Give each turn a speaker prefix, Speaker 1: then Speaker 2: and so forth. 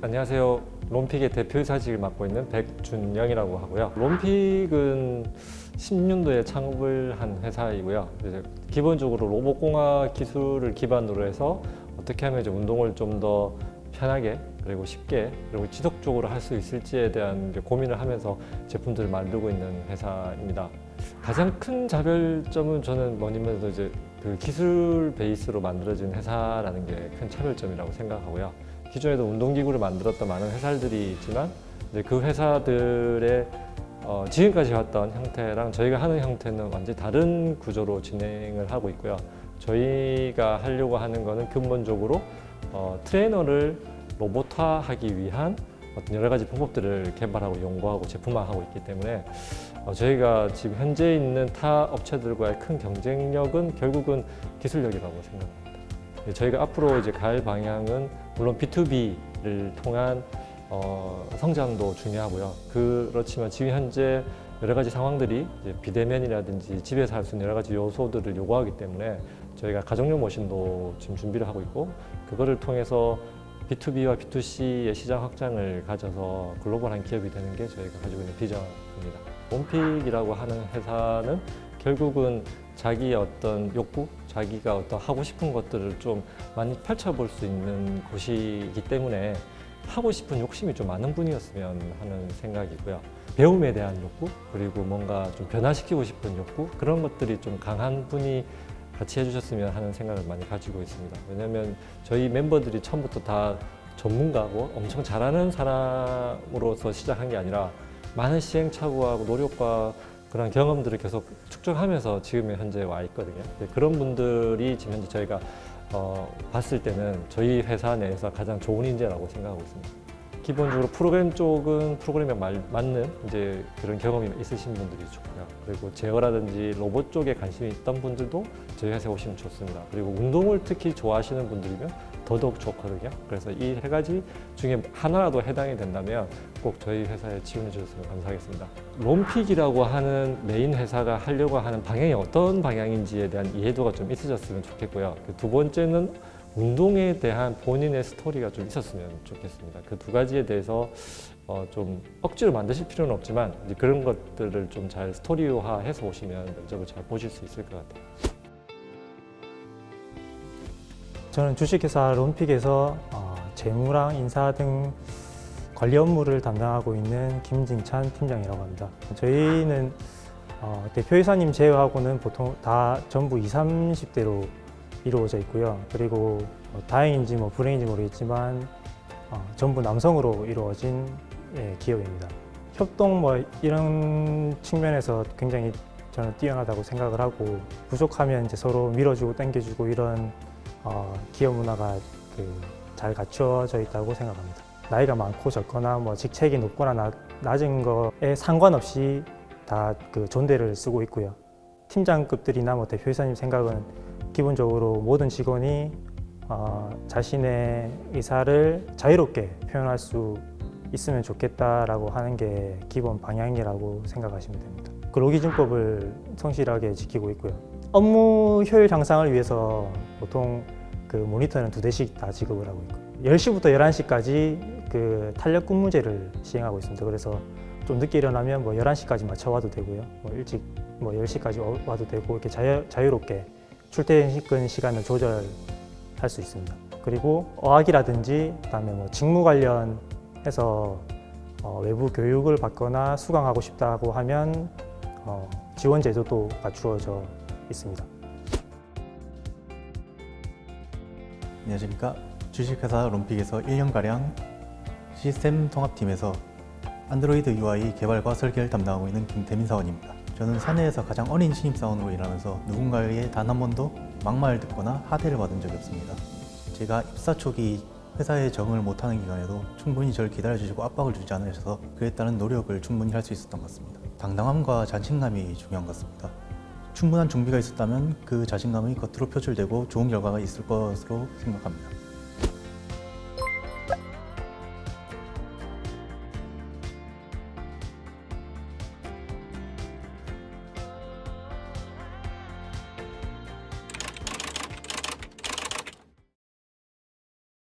Speaker 1: 안녕하세요. 롬픽의 대표이사직을 맡고 있는 백준영이라고 하고요. 롬픽은 10년도에 창업을 한 회사이고요. 기본적으로 로봇공학 기술을 기반으로 해서 어떻게 하면 이제 운동을 좀 더 편하게 그리고 쉽게 그리고 지속적으로 할 수 있을지에 대한 고민을 하면서 제품들을 만들고 있는 회사입니다. 가장 큰 자별점은 저는 뭐냐면 해도 이제 그 기술 베이스로 만들어진 회사라는 게 큰 차별점이라고 생각하고요. 기존에도 운동기구를 만들었던 많은 회사들이 있지만 그 회사들의 어, 지금까지 왔던 형태랑 저희가 하는 형태는 완전히 다른 구조로 진행을 하고 있고요. 저희가 하려고 하는 거는 근본적으로 어, 트레이너를 로봇화하기 위한 어떤 여러 가지 방법들을 개발하고 연구하고 제품화하고 있기 때문에 어, 저희가 지금 현재 있는 타 업체들과의 큰 경쟁력은 결국은 기술력이라고 생각합니다. 네, 저희가 앞으로 이제 갈 방향은 물론 B2B를 통한 어, 성장도 중요하고요. 그렇지만 지금 현재 여러 가지 상황들이 비대면이라든지 집에서 할 수 있는 여러 가지 요소들을 요구하기 때문에 저희가 가정용 머신도 지금 준비를 하고 있고 그거를 통해서 B2B와 B2C의 시장 확장을 가져서 글로벌한 기업이 되는 게 저희가 가지고 있는 비전입니다. 몬픽이라고 하는 회사는 결국은 자기의 어떤 욕구, 자기가 어떤 하고 싶은 것들을 좀 많이 펼쳐볼 수 있는 곳이기 때문에 하고 싶은 욕심이 좀 많은 분이었으면 하는 생각이고요. 배움에 대한 욕구, 그리고 뭔가 좀 변화시키고 싶은 욕구, 그런 것들이 좀 강한 분이 같이 해주셨으면 하는 생각을 많이 가지고 있습니다. 왜냐하면 저희 멤버들이 처음부터 다 전문가고 엄청 잘하는 사람으로서 시작한 게 아니라 많은 시행착오하고 노력과 그런 경험들을 계속 축적하면서 지금 현재 와 있거든요. 네, 그런 분들이 지금 현재 저희가 어, 봤을 때는 저희 회사 내에서 가장 좋은 인재라고 생각하고 있습니다. 기본적으로 프로그램 쪽은 프로그램에 말- 맞는 이제 그런 경험이 있으신 분들이 좋고요. 그리고 제어라든지 로봇 쪽에 관심이 있던 분들도 저희 회사에 오시면 좋습니다. 그리고 운동을 특히 좋아하시는 분들이면 더더욱 좋거든요. 그래서 이 세 가지 중에 하나라도 해당이 된다면 꼭 저희 회사에 지원해 주셨으면 감사하겠습니다. 롬픽이라고 하는 메인 회사가 하려고 하는 방향이 어떤 방향인지에 대한 이해도가 좀 있으셨으면 좋겠고요. 그두 번째는 운동에 대한 본인의 스토리가 좀 있었으면 좋겠습니다. 그 두 가지에 대해서 어, 좀 억지로 만드실 필요는 없지만 그런 것들을 좀 잘 스토리화해서 오시면 면접을 잘 보실 수 있을 것 같아요.
Speaker 2: 저는 주식회사 롬픽에서 어, 재무랑 인사 등 관리 업무를 담당하고 있는 김진찬 팀장이라고 합니다. 저희는 어, 대표이사님 제외하고는 보통 다 전부 20, 30대로 이루어져 있고요. 그리고 뭐 다행인지 뭐 불행인지 모르겠지만 어, 전부 남성으로 이루어진 예, 기업입니다. 협동 뭐 이런 측면에서 굉장히 저는 뛰어나다고 생각을 하고 부족하면 이제 서로 밀어주고 당겨주고 이런 어, 기업 문화가 그 잘 갖추어져 있다고 생각합니다. 나이가 많고 적거나 뭐 직책이 높거나 나- 낮은 거에 상관없이 다 그 존대를 쓰고 있고요. 팀장급들이나 뭐 대표이사님 생각은 기본적으로 모든 직원이 어, 자신의 의사를 자유롭게 표현할 수 있으면 좋겠다라고 하는 게 기본 방향이라고 생각하시면 됩니다. 근로기준법을 성실하게 지키고 있고요. 업무 효율 향상을 위해서 보통 그 모니터는 두 대씩 다 지급을 하고 있고 10시부터 11시까지 그 탄력 근무제를 시행하고 있습니다. 그래서 좀 늦게 일어나면 뭐 11시까지 맞춰 와도 되고요. 뭐 일찍 뭐 10시까지 어, 와도 되고 이렇게 자유, 자유롭게 출퇴근 시간을 조절할 수 있습니다. 그리고 어학이라든지 그다음에 뭐 직무 관련해서 어, 외부 교육을 받거나 수강하고 싶다고 하면 어, 지원 제도도 갖추어져 있습니다.
Speaker 3: 안녕하십니까. 주식회사 롬픽에서 1년가량 시스템 통합팀에서 안드로이드 UI 개발과 설계를 담당하고 있는 김태민 사원입니다. 저는 사내에서 가장 어린 신입사원으로 일하면서 누군가에게 단한 번도 막말을 듣거나 하대를 받은 적이 없습니다. 제가 입사 초기 회사에 적응을 못하는 기간에도 충분히 저를 기다려주시고 압박을 주지 않으셔서 그에 따른 노력을 충분히 할 수 있었던 것 같습니다. 당당함과 자신감이 중요한 것 같습니다. 충분한 준비가 있었다면 그 자신감이 겉으로 표출되고 좋은 결과가 있을 것으로 생각합니다.